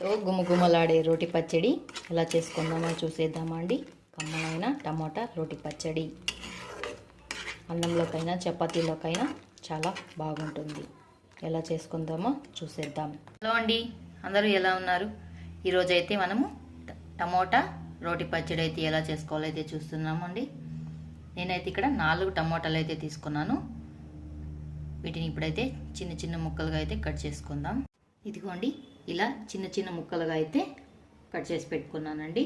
So గుమగుమలాడే రోటి పచ్చడి ఎలా చేసుకుందామో చూసేద్దామా అండి. కమ్మనైన టమోటా రోటి పచ్చడి. అన్నంలోకైనా చపాతీలోకైనా చాలా బాగుంటుంది. ఎలా చేసుకుందామో చూసేద్దాం. హలో అండి అందరూ ఎలా ఉన్నారు? ఈరోజు అయితే మనము టమోటా రోటి పచ్చడి అయితే ఎలా చేసుకోవాలో అయితే చూస్తున్నామండి నేనైతే ఇక్కడ నాలుగు టమోటాలు అయితే తీసుకున్నాను. వీటిని ఇప్పుడైతే చిన్న చిన్న ముక్కలుగా అయితే కట్ చేసుకుందాం. ఇదిగోండి ఇలా చిన్న చిన్న ముక్కలుగా అయితే కట్ చేసి పెట్టుకున్నానండి.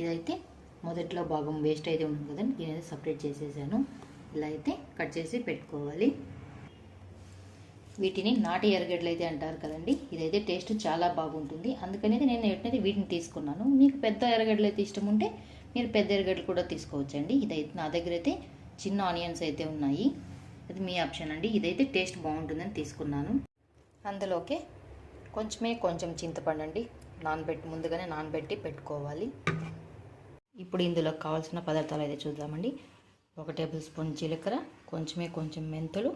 ఇదైతే మొదట్లో భాగం వేస్ట్ అయితే ఉంది కదండి. నేనైతే సపరేట్ చేసేసాను. ఇలా అయితే కట్ చేసి పెట్టుకోవాలి. వీటిని నాటి ఎరగడ్డలు అయితే అంటారు కదండి. ఇదైతే టేస్ట్ చాలా బాగుంటుంది. అందుకనేది నేను ఎట్నైతే వీటిని తీసుకున్నాను మీకు పెద్ద ఎరగడ్డలు అయితే ఇష్టం ఉంటే మీరు పెద్ద ఎరగడ్డలు కూడా తీసుకోవచ్చండి. ఇదైతే నా దగ్గర అయితే చిన్న ఆనియన్స్ అయితే ఉన్నాయి. అది మీ ఆప్షన్ అండి. ఇదైతే టేస్ట్ బాగుంటుందని తీసుకున్నాను. అందులోకే కొంచెమే కొంచెం చింతపండు అండి నానబెట్టి ముందుగానే నానబెట్టి పెట్టుకోవాలి. ఇప్పుడు ఇందులో కావాల్సిన పదార్థాలు అయితే చూద్దామండి. ఒక టేబుల్ స్పూన్ జీలకర్ర కొంచెమే కొంచెం మెంతులు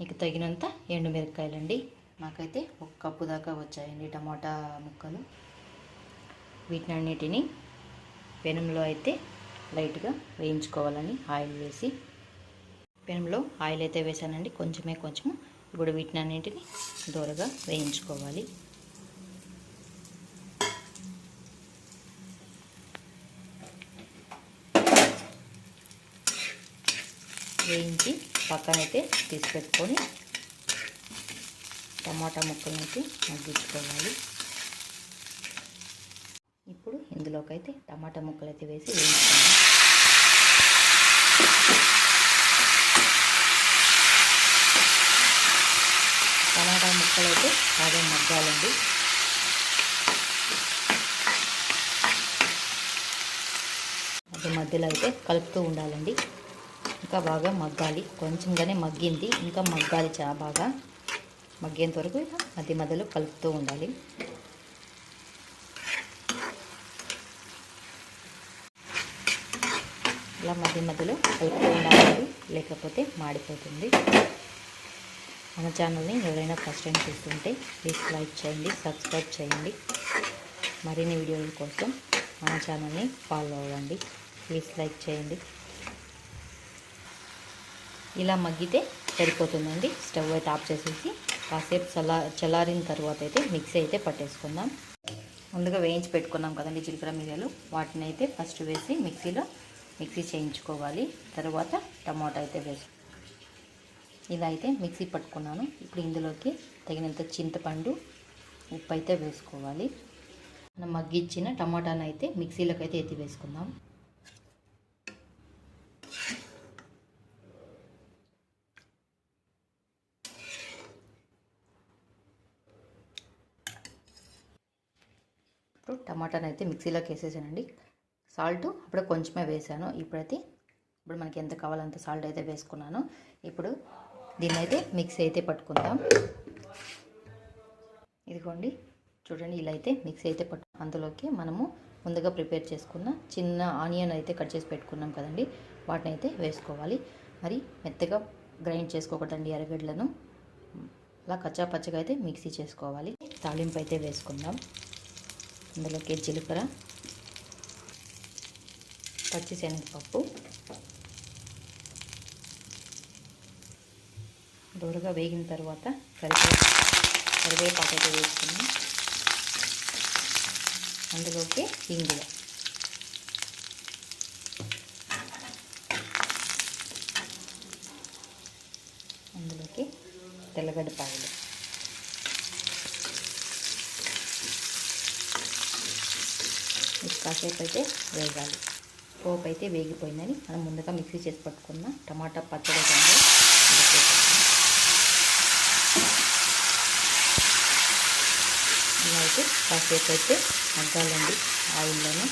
మీకు తగినంత ఎండుమిరపకాయలండి. నాకైతే ఒక కప్పు దాకా వచ్చాయండి టమాటా ముక్కలు. వీటినన్నిటిని పెనంలో అయితే లైట్గా వేయించుకోవాలని ఆయిల్ వేసి పెనంలో ఆయిల్ అయితే వేసానండి. కొంచెమే కొంచెము ఇప్పుడు వీటినన్నింటిని దూరగా వేయించుకోవాలి. వేయించి పక్కనైతే తీసి పెట్టుకొని టమాటా ముక్కలనైతే మగ్గించుకోవాలి. ఇప్పుడు ఇందులోకైతే టమాటా ముక్కలు అయితే వేసి వేయించుకోవాలి టమాటా ముక్కలు అయితే బాగా మగ్గాలండి. మధ్య మధ్యలో అయితే కలుపుతూ ఉండాలండి. ఇంకా బాగా మగ్గాలి. కొంచెంగానే మగ్గింది. ఇంకా మగ్గాలి చాలా బాగా. మగ్గేంత వరకు మధ్య మధ్యలో కలుపుతూ ఉండాలి. ఇలా మధ్య మధ్యలో కలుపుతూ ఉండాలి లేకపోతే మాడిపోతుంది. మన ఛానల్ని ఎవరైనా ఫస్ట్ టైం చూస్తుంటే ప్లీజ్ లైక్ చేయండి సబ్స్క్రైబ్ చేయండి. మరిన్ని వీడియోల కోసం మన ఛానల్ని ఫాలో అవ్వండి. ప్లీజ్ లైక్ చేయండి. ఇలా మగ్గితే సరిపోతుందండి. స్టవ్ అయితే ఆఫ్ చేసేసి కాసేపు చల్లా చల్లారిన తర్వాత అయితే మిక్సీ అయితే పట్టేసుకుందాం. ముందుగా వేయించి పెట్టుకున్నాం కదండి జీలకర్ర మిరియాలు. వాటిని అయితే ఫస్ట్ వేసి మిక్సీలో మిక్సీ చేయించుకోవాలి. తర్వాత టమాటా అయితే వేసి ఇలా అయితే మిక్సీ పట్టుకున్నాను. ఇప్పుడు ఇందులోకి తగినంత చింతపండు ఉప్పు అయితే వేసుకోవాలి. మనం మగ్గిచ్చిన టమాటాను అయితే మిక్సీలోకి అయితే ఎత్తి వేసుకుందాం. ఇప్పుడు టమాటాను అయితే మిక్సీలోకి వేసేసానండి. సాల్ట్ అప్పుడు కొంచెమే వేసాను. ఇప్పుడైతే ఇప్పుడు మనకి ఎంత కావాలంత సాల్ట్ అయితే వేసుకున్నాను. ఇప్పుడు దీన్ని అయితే మిక్సీ అయితే పట్టుకుందాం. ఇదిగోండి చూడండి ఇలా అయితే మిక్సీ అయితే పట్టు అందులోకి మనము ముందుగా ప్రిపేర్ చేసుకున్న చిన్న ఆనియన్ అయితే కట్ చేసి పెట్టుకున్నాం కదండి. వాటిని అయితే వేసుకోవాలి. మరి మెత్తగా గ్రైండ్ చేసుకోకూడదండి ఎర్రగడ్డలను. అలా కచ్చా పచ్చగా అయితే మిక్సీ చేసుకోవాలి. తాలింపు అయితే వేసుకుందాం. అందులోకి జీలకర్ర పచ్చి శనగపప్పు దూరగా వేగిన తర్వాత కరివే కరివేపాకు అయితే వేసుకుని అందులోకి ఇంగువ. అందులోకి తెల్లగడ్డ పాయలు. ఇది కాసేపు అయితే వేగాలి. పోపు అయితే వేగిపోయిందని మనం ముందుగా మిక్సీ చేసి పట్టుకున్న టమాటా పచ్చడి అయితే ఉందో ఇది వేసేద్దాం. ఇలా అయితే కాసేపు అయితే మగ్గాలండి ఆయిల్లోనే.